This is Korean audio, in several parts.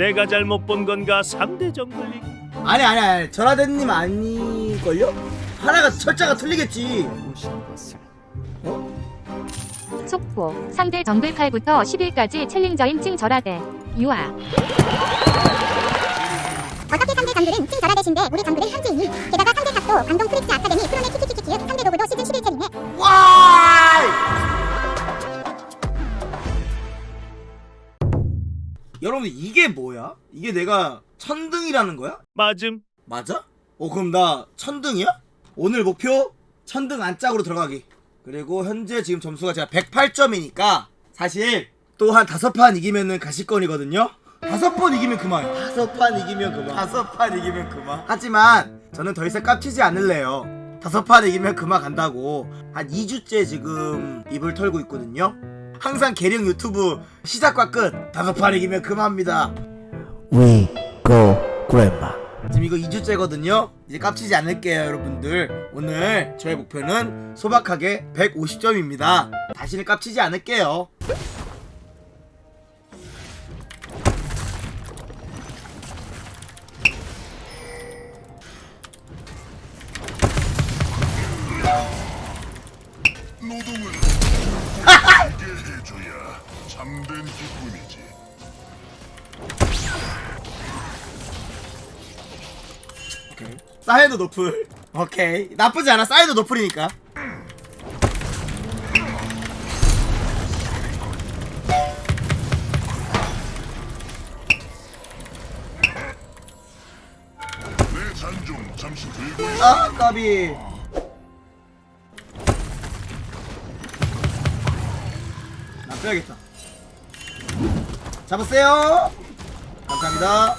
내가 잘못 본 건가 3대 정글링? 아니 아니 아니 전화대님 아닐걸요? 하나가 철자가 틀리겠지. 속보 상대 정글 8부터 10일까지 챌린저인 찡절하대. 유아. 어차피 상대 정글은 찐 절하 대신데 우리 정글은 현지이니 게다가 상대 탑도 광동 프릭스 아카데미 프로네 키키키키키 상대 도구도 시즌 11챌이네 와! 여러분 이게 뭐야? 이게 내가 천등이라는 거야? 맞음. 맞아? 어 그럼 나 천등이야? 오늘 목표 천등 안짝으로 들어가기. 그리고 현재 지금 점수가 제가 108점이니까 사실 또 한 다섯 판 이기면은 가시권이거든요. 다섯 번 이기면 그만. 다섯 판 이기면 그만. 다섯 판 이기면 그만. 하지만 저는 더 이상 깝치지 않을래요. 다섯 판 이기면 그만 간다고. 한 2주째 지금 입을 털고 있거든요 항상 계령 유튜브 시작과 끝 다섯 판 이기면 그만합니다 We go grandma. 지금 이거 2주째거든요. 이제 깝치지 않을게요, 여러분들. 오늘 저의 목표는 소박하게 150점입니다. 다시는 깝치지 않을게요. 해줘야 참된 기쁨이지. 오케이. 사이드 노플. 오케이. 나쁘지 않아. 사이드 노플이니까. 내 잔 좀 잠시 들고 있어. 아, 까비. 나 빼야겠다. 잡았어요. 감사합니다.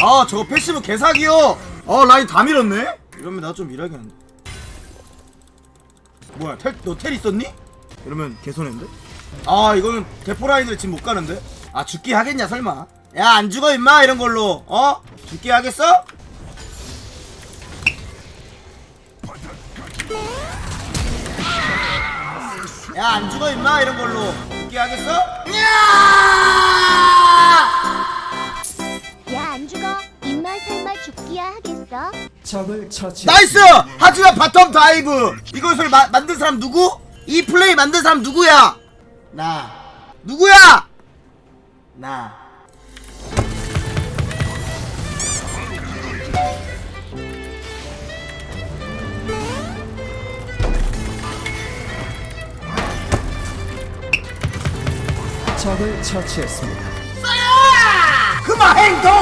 아, 저거 패시브 개사기요. 어, 라인 다 밀었네. 이러면 나좀 밀어야겠는데. 뭐야, 텔, 너텔 있었니? 이러면 개손인데. 아, 이거는 대포 라인을 지금 못 가는데. 아, 죽기 하겠냐, 설마. 야, 안 죽어, 임마, 이런 걸로. 어? 죽기 하겠어? 야, 안 죽어, 임마, 이런 걸로. 죽기 하겠어? 야! 야안 죽어 입맛 설마 죽기야 하겠어 적을 처치. 나이스! 하지만 바텀 다이브! 이것을 마, 만든 사람 누구? 이 플레이 만든 사람 누구야? 나. 누구야? 나. 적을 처치했습니다. 그만 행동!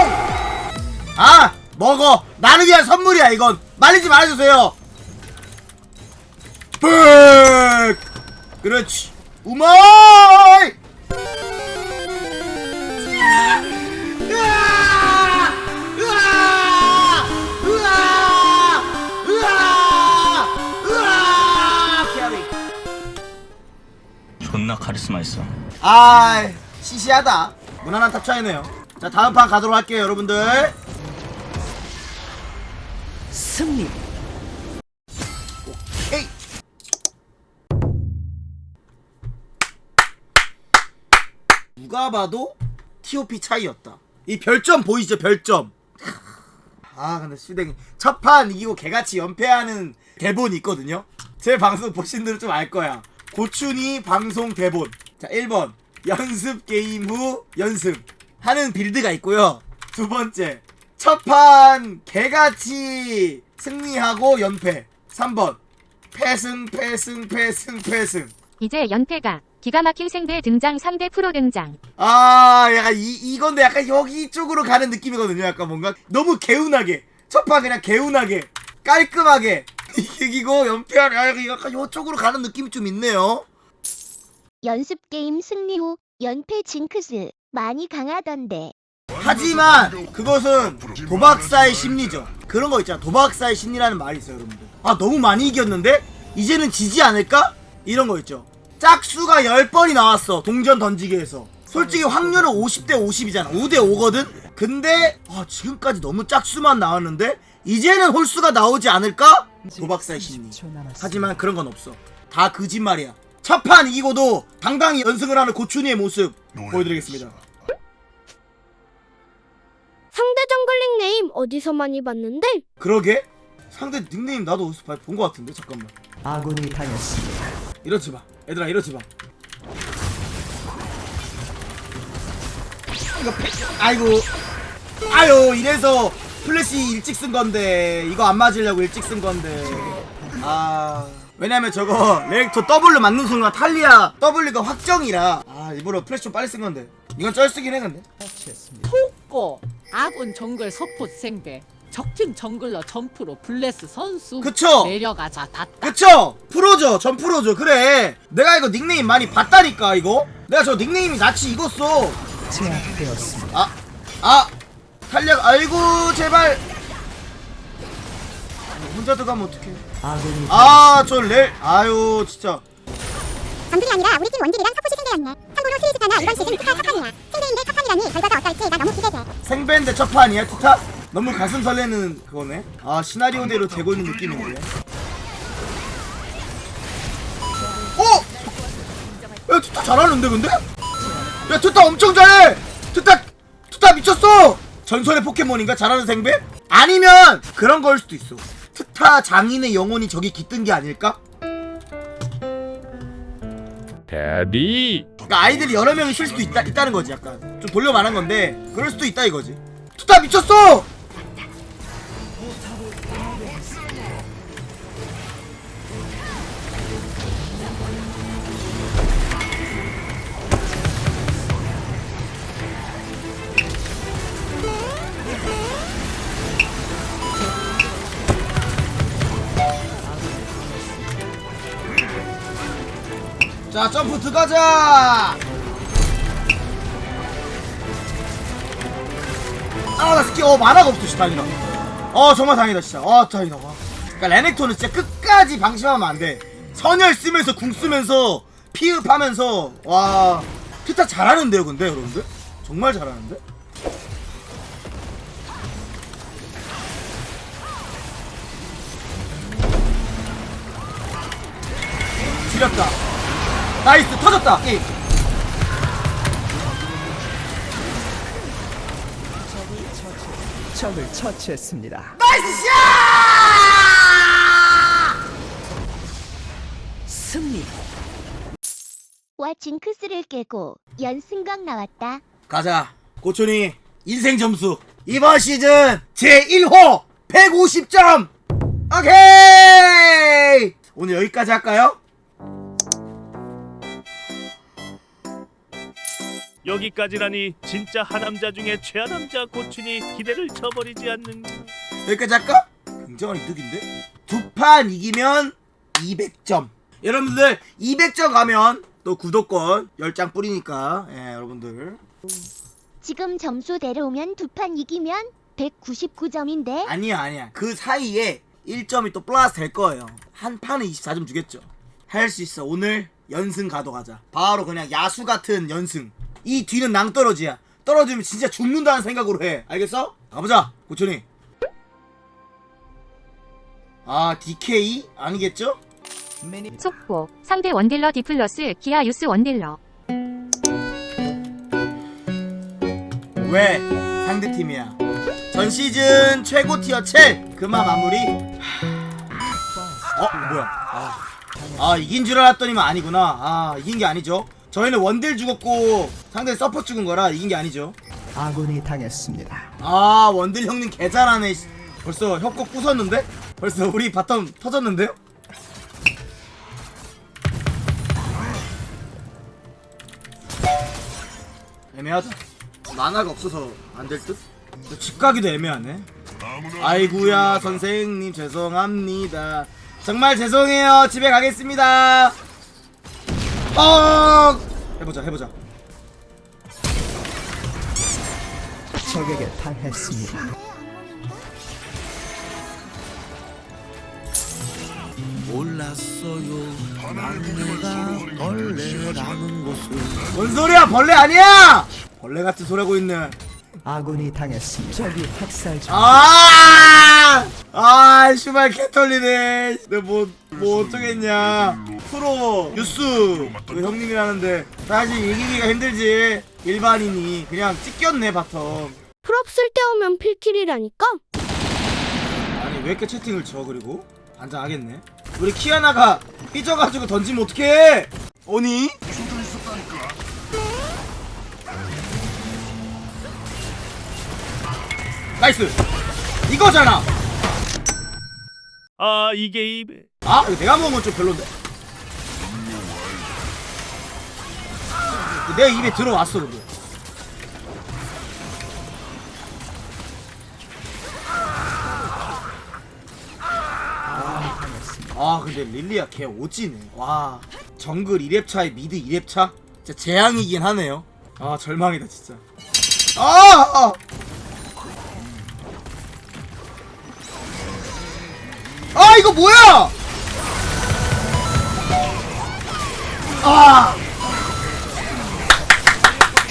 아! 먹어! 나를 위한 선물이야, 이건! 말리지 말아주세요! ปึ๊! 그렇지. 우마 나 카리스마 있어. 아, 시시하다. 무난한 탑 차이네요. 자, 다음 판 가도록 할게요, 여러분들. 승리. 에이. 누가 봐도 TOP 차이였다. 이 별점 보이죠, 별점. 아, 근데 수댕이 첫 판 이기고 개같이 연패하는 대본이 있거든요. 제 방송 보신 분들은 좀 알 거야. 고춘이 방송 대본. 자, 1번. 연습 게임 후 연습. 하는 빌드가 있고요. 두 번째. 첫판 개같이 승리하고 연패. 3번. 패승, 패승, 패승, 패승. 이제 연패가 기가 막힌 생대 등장 3대 프로 등장 아, 약간 이, 이건데 약간 여기 쪽으로 가는 느낌이거든요. 약간 뭔가 너무 개운하게. 첫판 그냥 개운하게. 깔끔하게. 이기고 연패하는, 아, 약간 요쪽으로 가는 느낌이 좀 있네요. 연습 게임 승리 후 연패 징크스 많이 강하던데 하지만 그것은 도박사의 심리죠. 그런 거 있잖아. 도박사의 심리라는 말이 있어요, 여러분들. 아, 너무 많이 이겼는데? 이제는 지지 않을까? 이런 거 있죠. 짝수가 10번이 나왔어. 동전 던지기 해서. 솔직히 확률은 50대 50이잖아. 5대 5거든? 근데, 아, 지금까지 너무 짝수만 나왔는데? 이제는 홀수가 나오지 않을까? 도박사의 심리. 하지만 그런 건 없어. 다 거짓말이야. 첫판 이기고도 당당히 연승을 하는 고춘이의 모습 보여드리겠습니다. 상대 정글 닉네임 어디서 많이 봤는데? 그러게? 상대 닉네임 나도 어디서 본것 같은데 잠깐만 아군이 당했습니다. 이러지 마 얘들아 이러지 마 이거 패... 아이고 아유 이래서 플래시 일찍 쓴 건데 이거 안 맞으려고 일찍 쓴 건데. 아. 왜냐면 저거 레이터 W 맞는 순간 탈리아 W가 확정이라. 아 일부러 플래시 좀 빨리 쓴 건데. 이건 쩔쓰긴 해 근데. 처치했습니다. 고 아군 정글 서포트 생배 적팀 정글러 점프로 블레스 선수 그쵸? 내려가자 다. 그쵸? 프로죠 전 프로죠. 그래. 내가 이거 닉네임 많이 봤다니까 이거. 내가 저 닉네임이 낯이 익었어. 제압되었습니다. 아, 아, 탄력, 아이고, 제발. 혼자 들어가면 어떡해. 아군이 아, 저 렐, 아유, 진짜. 정글이 아니라 우리 팀 원딜이랑 서포시 생대였네. 참고로 트리스타나 이번 시즌 투타 첫판이야. 생대인데 첫판이라니 결과가 어떨지 나 너무 기대돼. 생밴드 첫판이야, 투타? 너무 가슴 설레는 그거네. 아, 시나리오대로 되고 있는 느낌인데. 어? 야, 투타 잘하는데, 근데? 야, 투타 엄청 잘해! 투타, 투타 미쳤어! 전설의 포켓몬인가? 잘하는 생배? 아니면, 그런 거일 수도 있어. 투타 장인의 영혼이 저기 깃든 게 아닐까? 데뷔 그러니까 아이들이 여러 명이 쉴 수도 있다, 있다는 거지 약간 좀 돌려 말한 건데 그럴 수도 있다 이거지 투타 미쳤어 자 점프 들어가자! 아나 스키 어 만화가 없어 진짜 다행이다. 어 정말 다행이다 진짜. 어 다행이다. 와. 그러니까 레넥톤은 진짜 끝까지 방심하면 안돼. 선열 쓰면서 궁 쓰면서 피흡하면서. 와. 트타 잘하는데요 근데 여러분들? 정말 잘하는데? 지렸다 나이스 터졌다 게임 적을 처치했습니다. 나이스 샷 승리. 와 징크스를 깨고 연승각 나왔다. 가자 고촌이 인생 점수 이번 시즌 제1호 150점 오케이 오늘 여기까지 할까요? 여기까지라니 진짜 하남자 중에 최하남자 고춘이 기대를 저버리지 않는. 여기까지 할까? 굉장한 이득인데? 두 판 이기면 200점. 여러분들 200점 가면 또 구독권 10장 뿌리니까 예 여러분들. 지금 점수 내려오면 두 판 이기면 199점인데. 아니야 아니야. 그 사이에 1점이 또 플러스 될 거예요. 한 판에 24점 주겠죠. 할 수 있어. 오늘 연승 가도 가자. 바로 그냥 야수 같은 연승 이 뒤는 낭떠러지야. 떨어지면 진짜 죽는다는 생각으로 해. 알겠어? 가보자 고천이. 아 DK? 아니겠죠? 속보. 상대 원딜러 디플러스 기아 유스 원딜러. 왜 상대 팀이야? 전 시즌 최고 티어 첼 그마 마무리. 어 뭐야? 아, 아 이긴 줄 알았더니만 아니구나. 아 이긴 게 아니죠 저희는 원딜 죽었고 상대 서포 죽은 거라 이긴 게 아니죠 아군이 당했습니다. 아 원딜 형님 개 잘하네 씨. 벌써 협곡 부쉈는데? 벌써 우리 바텀 터졌는데요? 애매하다 만화가 없어서 안 될 듯? 집 가기도 애매하네 아이구야 선생님 죄송합니다 정말 죄송해요 집에 가겠습니다 어 해보자 해보자 적에게 당했습니다. 뭔 소리야 벌레 아니야 벌레 같은 소리 하고 있네 아군이 당했습니다. 적이 학살 중. 아! 아, 씨발 개털리네. 내가 뭐, 뭐 어쩌겠냐. 프로, 뉴스, 그 형님이라는데, 사실 이기기가 힘들지. 일반인이. 그냥 찢겼네, 바텀. 때 오면 필킬이라니까. 아니 왜 이렇게 채팅을 쳐 그리고 반장하겠네 우리 키아나가 삐져가지고 던지면 어떡해 오니? 수도 있었다니까. 나이스 이거잖아 아 이 게임. 아 이거 내가 먹은 건 좀 별론데. 내 입에 들어왔어 근데 아 근데 릴리아 걔 오지네. 와. 정글 2렙차에 미드 2렙차? 진짜 재앙이긴 하네요. 아 절망이다 진짜. 아! 아! 이거 뭐야? 아.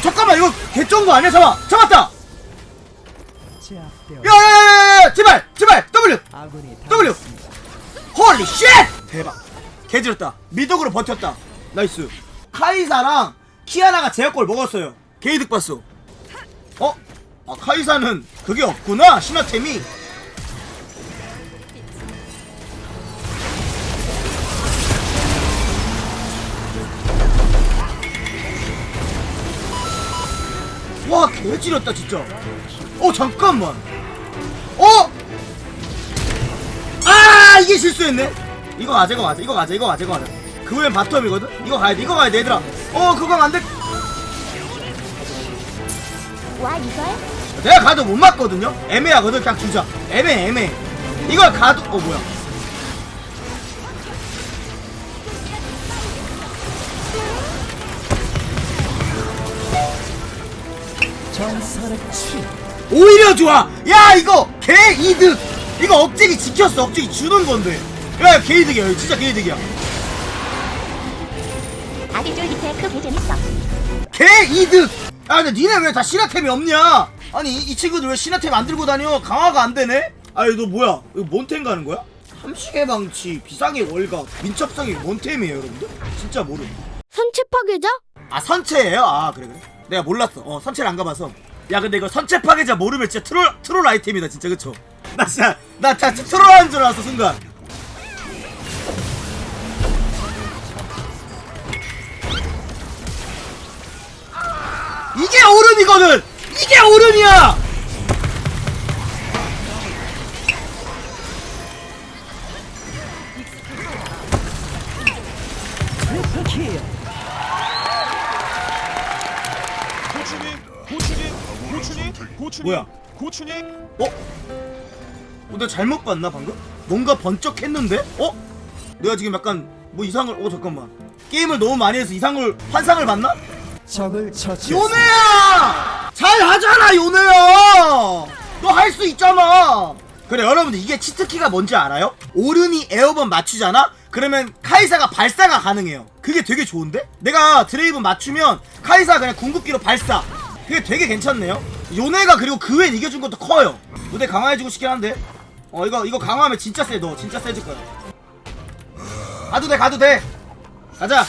잠깐만 이거 개쩐 거 아니야? 잡아 잡았다. 제압되어 야야야야 제발 제발 W. W! 홀리 쉣 대박. 개지렸다. 미덕으로 버텼다. 나이스. 카이사랑 키아나가 제약골 먹었어요. 게이득 봤어. 어? 아 카이사는 그게 없구나 신화템이 와 개지렸다 진짜. 어 잠깐만. 어? 아 이게 실수했네. 이거 가자 이거 가자 이거 가자 이거 가자 이거 가자 그 후엔 바텀이거든? 이거 가야 돼 이거 가야 돼 얘들아. 어 그건 안돼. 와 이걸? 내가 가도 못 맞거든요? 애매하거든 그냥 주자 애매해 애매해. 이걸 가도 어 뭐야 오히려 좋아. 야 이거 개 이득. 이거 억제기 지켰어. 억제기 주는 건데. 야 개이득이야. 이거 진짜 개이득이야. 쫄 밑에 크게 재밌어. 개 이득. 아 근데 니네 왜 다 신화템이 없냐? 아니 이, 이 친구들 왜 신화템 안 들고 다녀? 강화가 안 되네? 아니 너 뭐야? 이거 뭔템 가는 거야? 삼식의 방치 비상의 월각 민첩성이 뭔 템이에요 여러분들? 진짜 모름 선체 파괴자? 아 선체예요? 아 그래 그래 내가 몰랐어. 어 선체를 안 가봐서. 야 근데 이거 선체 파괴자 모르면 진짜 트롤 트롤 아이템이다 진짜. 그쵸? 나 진짜 나 진짜 트롤 하는 줄 알았어 순간. 이게 오름이거든! 이게 오름이야 뭐야 고춘이 어? 어, 내가 잘못 봤나 방금? 뭔가 번쩍했는데? 어? 내가 지금 약간 뭐 이상을 어 잠깐만 게임을 너무 많이 해서 이상을 환상을 봤나? 적을 처치 요네야! 잘 하잖아 요네야! 너 할 수 있잖아! 그래 여러분들 이게 치트키가 뭔지 알아요? 오른이 에어번 맞추잖아? 그러면 카이사가 발사가 가능해요 그게 되게 좋은데? 내가 드레이븐 맞추면 카이사 그냥 궁극기로 발사 그게 되게 괜찮네요 요네가 그리고 그 외엔 이겨준 것도 커요. 무대 강화해주고 싶긴 한데. 어 이거 이거 강화하면 진짜 세너 진짜 세질 거야. 가도 돼 가도 돼. 가자.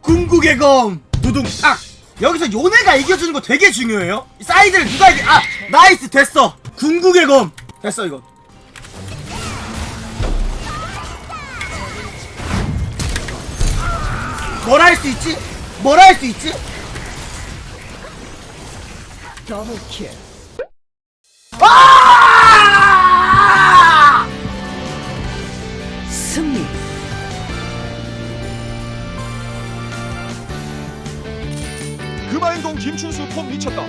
궁극의 검. 두둥탁 여기서 요네가 이겨주는 거 되게 중요해요. 이 사이드를 누가 이겨 아 나이스 됐어. 궁극의 검. 됐어 이거. 뭘 할 수 있지? 뭘 할 수 있지? 더블 킬 아! 승리 금화행동 김춘수 폼 미쳤다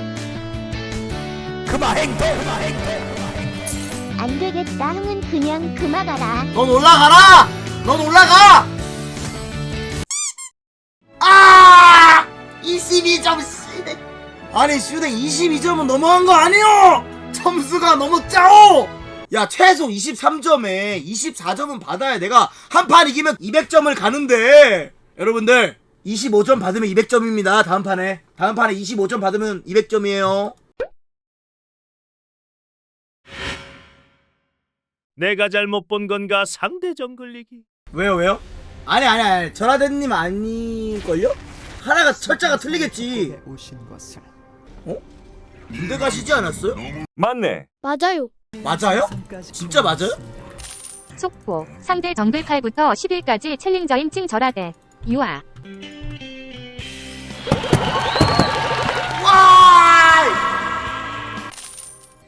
안 되겠다. 형은 그냥 그마가라. 넌 올라가라! 넌 올라가! 아니 슈댕 22점은 너무한 거 아니요? 점수가 너무 짜오! 야 최소 23점에 24점은 받아야 내가 한 판 이기면 200점을 가는데 여러분들 25점 받으면 200점입니다 다음 판에 다음 판에 25점 받으면 200점이에요 내가 잘못 본 건가 상대 정글리기 왜요 왜요? 아니 아니 아니 전화대님 아닐걸요? 하나가 철자가 틀리겠지 오신 것을 군대 가시지 않았어요? 맞네. 맞아요. 맞아요? 진짜 맞아요? 속보 상대 정글 8부터 10일까지 챌린저인 찡 절하대 유아 와!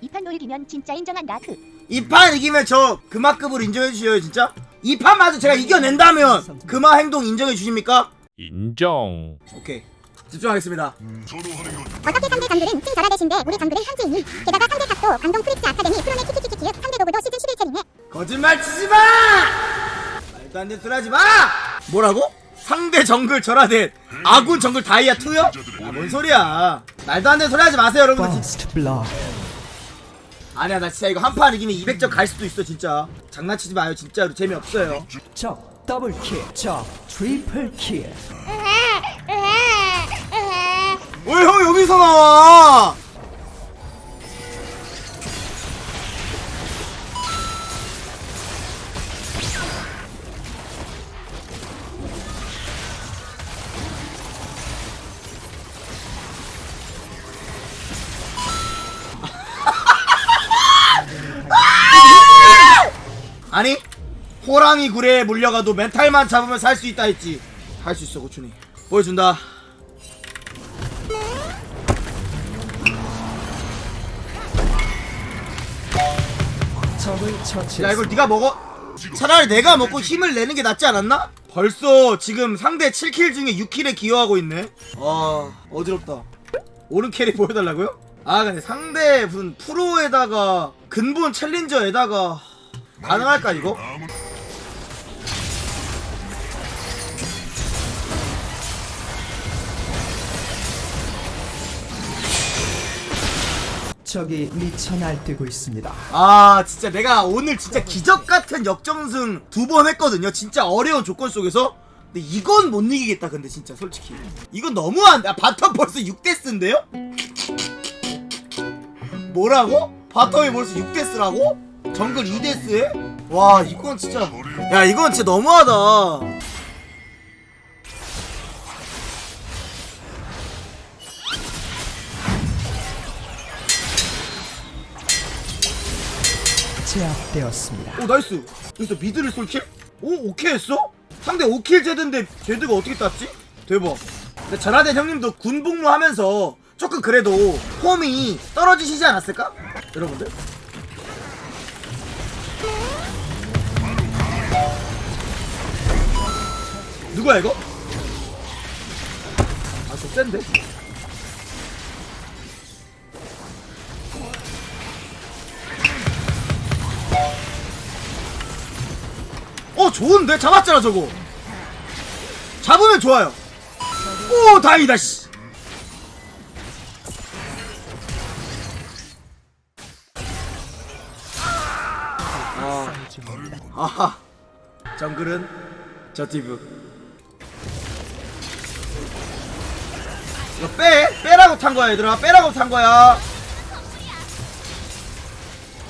이판 놀기면 진짜 인정한다. 그. 이판 이기면 저 금화급으로 인정해 주셔요 진짜? 이 판마저 제가 이겨낸다면 금화 행동 인정해 주십니까? 인정. 오케이 집중하겠습니다. 어떻게 상대 정글은 찡 절하대신데 우리 정글은 현지인이. 게다가 상대 탑도 강동 프릭스 아카데미 프로네 키키키키키읓 상대 도구도 시즌 11챌이네. 거짓말 치지 마! 말도 안 되는 소리 하지 마! 뭐라고? 상대 정글 절하대. 아군 정글 다이아 2요? 야뭔 소리야? 말도 안 되는 소리 하지 마세요 여러분들. 아니야 나 진짜 이거 한 판 이기면 200점 갈 수도 있어 진짜. 장난치지 마요 진짜로. 재미없어요. 적 더블 킬 적 트리플 킬 왜 형 여기서 나와? 아니 호랑이 굴에 물려가도 멘탈만 잡으면 살 수 있다 했지. 할 수 있어 고춘이. 보여준다 적을 야 처치했습니다. 이걸 네가 먹어 차라리 내가 먹고 힘을 내는 게 낫지 않았나? 벌써 지금 상대 7킬 중에 6킬에 기여하고 있네 아 어지럽다 오른 캐리 보여달라고요? 아 근데 상대 무슨 프로에다가 근본 챌린저에다가 가능할까 이거? 적이 미쳐 날뛰고 있습니다. 아 진짜 내가 오늘 진짜 기적 같은 역정승 두 번 했거든요. 진짜 어려운 조건 속에서. 근데 이건 못 이기겠다. 근데 진짜 솔직히 이건 너무한데. 아, 바텀 벌써 6데스인데요? 뭐라고? 바텀이 벌써 6데스라고? 정글 2데스에? 와 이건 진짜 야 이건 진짜 너무하다. 제압되었습니다. 오 나이스 여기서 미드를 솔킬? 오 오케이 했어? 상대 5킬 제드인데 제드가 어떻게 땄지? 대박 근데 전하대 형님도 군 복무 하면서 조금 그래도 폼이 떨어지시지 않았을까? 여러분들 누구야 이거? 아좀 센데? 어 좋은데? 잡았잖아 저거. 잡으면 좋아요. 오 다행이다 씨. 아, 아하. 정글은 저 티브. 이거 빼 빼라고 탄 거야 얘들아. 빼라고 탄 거야.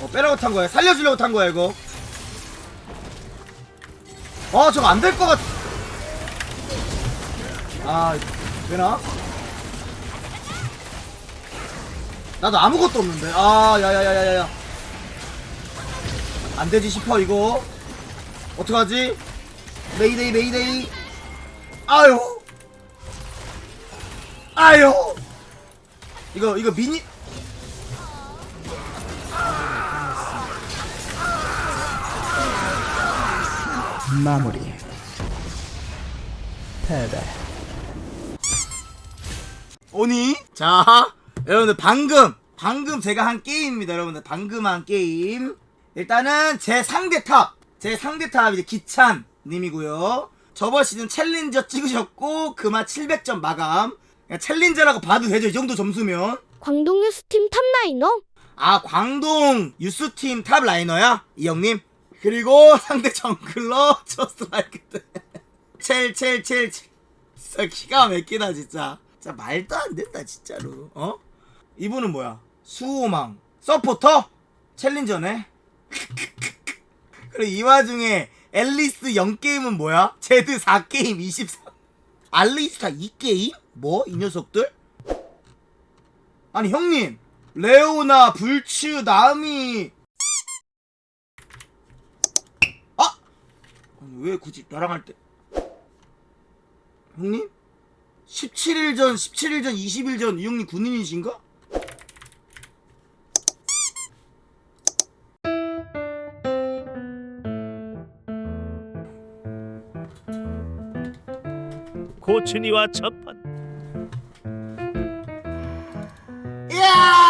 어 빼라고 탄 거야. 살려주려고 탄 거야 이거 아 저거 안 될 것 같. 아 되나? 나도 아무것도 없는데. 아 야야야야야야. 안 되지 싶어 이거. 어떡하지? 메이데이 메이데이. 아유. 아유. 이거 이거 미니. 마무리. 패배. 오니? 자, 여러분들 방금 방금 제가 한 게임입니다. 여러분들 방금 한 게임. 일단은 제 상대 탑, 제 상대 탑 이제 기찬 님이고요. 저번 시즌 챌린저 찍으셨고 그만 700점 마감. 그냥 챌린저라고 봐도 되죠. 이 정도 점수면. 광동 뉴스팀 탑라이너? 아 광동 유스팀 탑 라이너야 이 형님. 그리고 상대 정글러 저스트라이크 때. 첼첼첼 진짜 기가 막히다 진짜. 진짜 말도 안 된다 진짜로. 어? 이분은 뭐야? 수호망 서포터 챌린저네. 그리고 이 와중에 앨리스 0게임은 뭐야? 제드 4게임 24 알리스타 2게임? 뭐? 이 녀석들? 아니 형님 레오나 불츠 나미 아 아니, 왜 굳이 나랑 할 때? 형님? 17일 전 17일 전 20일 전 이 형님 군인이신가? 고춘이와 첫판. 이야